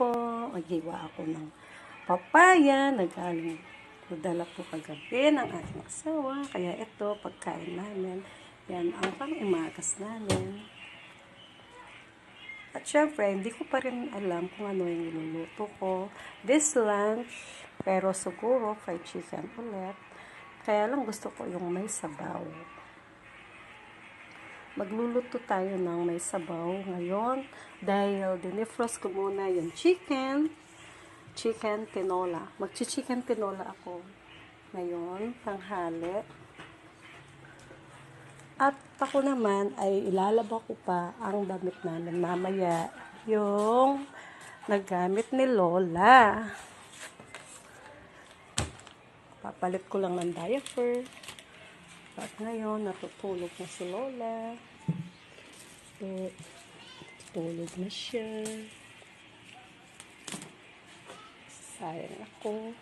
po. Magiwa ako ng papaya. Nagaling Nadala po kagabi ng aking asawa. Kaya ito, pagkain namin. Yan ang pang-imagas namin. At syempre, hindi ko pa rin alam kung ano yung niluluto ko. This lunch, pero siguro fried chicken ulit. Kaya lang gusto ko yung may sabaw. Magluluto tayo ng may sabaw ngayon dahil dinifrost ko muna yung chicken chicken tinola. Magchi-chicken tinola ako ngayon, panghali. At ako naman ay ilalaba ko pa ang damit namin mamaya. Yung nagamit ni Lola. Papalit ko lang ng diaper. At ngayon, natutulog na si Lola. So, tulog na siya. Sayang ako.